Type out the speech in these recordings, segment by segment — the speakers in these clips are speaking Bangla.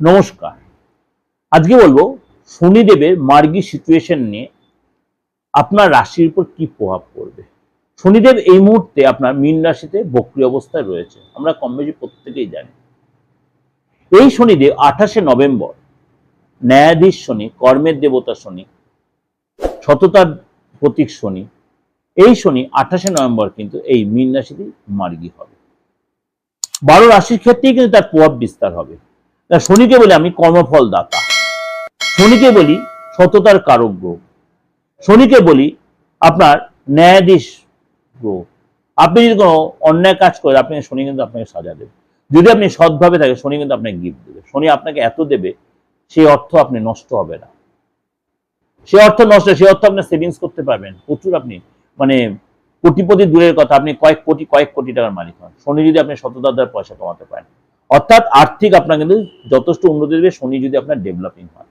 নমস্কার। আজকে বলব শনিদেবের মার্গী সিচুয়েশন নিয়ে আপনার রাশির উপর কি প্রভাব পড়বে? শনিদেব এই মুহূর্তে আপনার মীন রাশিতে বক্রি অবস্থায় রয়েছে। আমরা কম বেশি প্রত্যেকেই জানি। এই শনিদেব আঠাশে নভেম্বর, ন্যায়াধীশ শনি, কর্মের দেবতা শনি, সততার প্রতীক শনি, এই শনি আঠাশে নভেম্বর কিন্তু এই মীন রাশিতেই মার্গী হবে। বারো রাশির ক্ষেত্রেই কিন্তু তার প্রভাব বিস্তার হবে। শনিকে বলি আমি কর্মফল দাতা শনিকে বলি সততার কারক গ্রহ শনিকে বলি আপনার ন্যায়াধীশ গ্রহ আপনি যদি কোনো অন্যায় কাজ করেন, আপনি শনি কিন্তু আপনাকে সাজা দেবে। যদি আপনি সৎভাবে থাকে শনি কিন্তু আপনাকে গিফট দেবে। শনি আপনাকে এত দেবে সেই অর্থ আপনি নষ্ট হবে না। সে অর্থ নষ্ট, সে অর্থ আপনি সেভিংস করতে পারবেন। প্রচুর আপনি মানে কোটিপতি দূরের কথা, আপনি কয়েক কোটি কয়েক কোটি টাকার মালিক হন। শনি যদি আপনি শততার দ্বারা পয়সা কমাতে পারেন। অর্থাৎ আর্থিক আপনার কিন্তু যথেষ্ট উন্নতি দেবে, শনি যদি আপনার ডেভেলপিং হয়।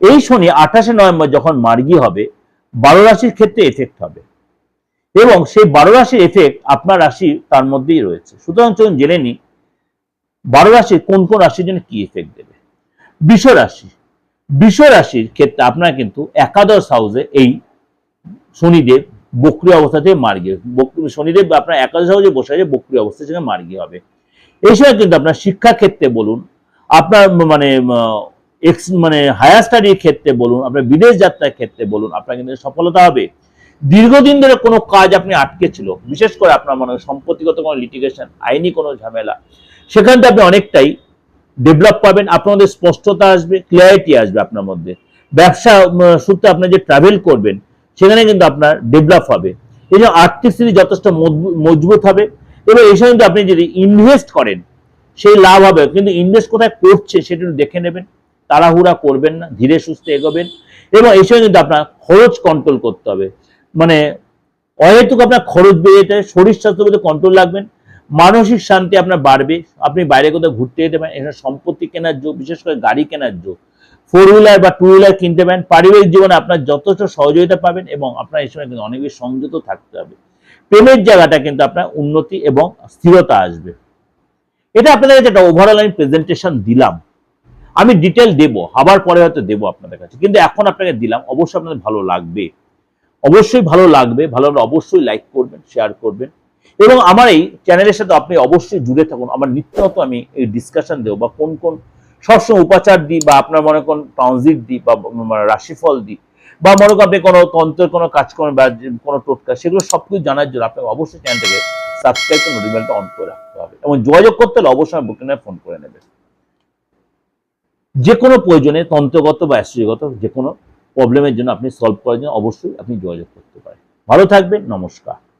এই শনি আঠাশে নভেম্বর যখন মার্গি হবে, বারো রাশির ক্ষেত্রে এফেক্ট হবে। এবং সেই বারো রাশির এফেক্ট আপনার রাশি তার মধ্যেই রয়েছে। সুতরাং চলুন জেনে নিই, বারো রাশির কোন কোন রাশির জন্য কি এফেক্ট দেবে? বৃষ রাশি। বৃষ রাশির ক্ষেত্রে আপনার কিন্তু একাদশ হাউসে এই শনিদেব বক্রি অবস্থাতে মার্গী। শনিদেব আপনার একাদশ হাউসে বসে আছে, বক্রি অবস্থা সেখানে মার্গি হবে। সময় কিন্তু আপনার শিক্ষা ক্ষেত্রে বলুন, আপনার মানে এক্স মানে হায়ার স্টাডির ক্ষেত্রে বলুন, আপনার বিদেশ যাত্রার ক্ষেত্রে বলুন, আপনার কিন্তু সফলতা হবে। দীর্ঘদিন ধরে কোনো কাজ আপনি আটকে ছিল, বিশেষ করে আপনার মনে সম্পত্তিগত কোনো লিটিগেশন আইনি কোনো ঝামেলা সেখান থেকে আপনি অনেকটাই ডেভেলপ পাবেন আপনার মধ্যে স্পষ্টতা আসবে ক্লিয়ারিটি আসবে আপনার মধ্যে। ব্যবসা সূত্রে আপনি যে ট্রাভেল করবেন, সেখানে কিন্তু আপনার ডেভেলপ হবে। এই জন্য আর্থিক স্থিতি যথেষ্ট মজবু- মজবুত হবে এবং এই সময় আপনি যদি ইনভেস্ট করেন, সেই লাভ হবে। কিন্তু ইনভেস্ট কোথায় করছে সেটা দেখে নেবেন। তাড়াহুড়া করবেন না, ধীরে সুস্থে এগোবেন। এবং এই সময় কিন্তু আপনার খরচ কন্ট্রোল করতে হবে। মানে অহেতুক আপনার খরচ বেড়ে যেতে শরীর স্বাস্থ্য প্রতি কন্ট্রোল রাখবেন। মানসিক শান্তি আপনার বাড়বে। আপনি বাইরে কোথাও ঘুরতে যেতে পারেন, এখানে সম্পত্তি কেনার যোগ, বিশেষ করে গাড়ি কেনার যোগ। ফোর হুইলার বা টু হুইলার কিনতে পারেন। পারিবারিক জীবনে আপনার যথেষ্ট সহযোগিতা পাবেন এবং আপনার এই সময় কিন্তু অনেক সংযত থাকতে হবে। প্রেমের জায়গাটা কিন্তু আপনার উন্নতি এবং স্থিরতা আসবে। এটা আপনাদের কাছে একটা ওভারঅল আমি প্রেজেন্টেশন দিলাম। আমি ডিটেল দেবো, আবার পরে হয়তো দেবো আপনাদের কাছে। কিন্তু এখন আপনাকে দিলাম, অবশ্যই আপনাদের ভালো লাগবে। অবশ্যই ভালো লাগবে, ভালো অবশ্যই লাইক করবেন শেয়ার করবেন। এবং আমার এই চ্যানেলের সাথে আপনি অবশ্যই জুড়ে থাকুন। আমার নিত্য নতুন আমি এই ডিসকাশন দেবো বা কোন কোন সবসময় উপাচার দিই বা আপনার মনে কোন ট্রানজিট দিই বা মানে রাশিফল দিই বা মনে করবে কোনো তন্ত্রের কোনো কাজকর্ম বা কোনো টোটকা, সেগুলো সব কিছু জানার জন্য আপনাকে অবশ্যই চ্যানেলটাকে সাবস্ক্রাইব করে নোটিফিকেশনটা অন করে রাখতে হবে এবং যোগাযোগ করতে হলে অবশ্যই বুকিংয়ে ফোন করে নেবে। যে কোনো প্রয়োজনে তন্ত্রগত বা অ্যাস্ট্রোগত যে কোনো প্রবলেমের জন্য আপনি সলভ করার জন্য অবশ্যই আপনি যোগাযোগ করতে পারেন। ভালো থাকবেন, নমস্কার।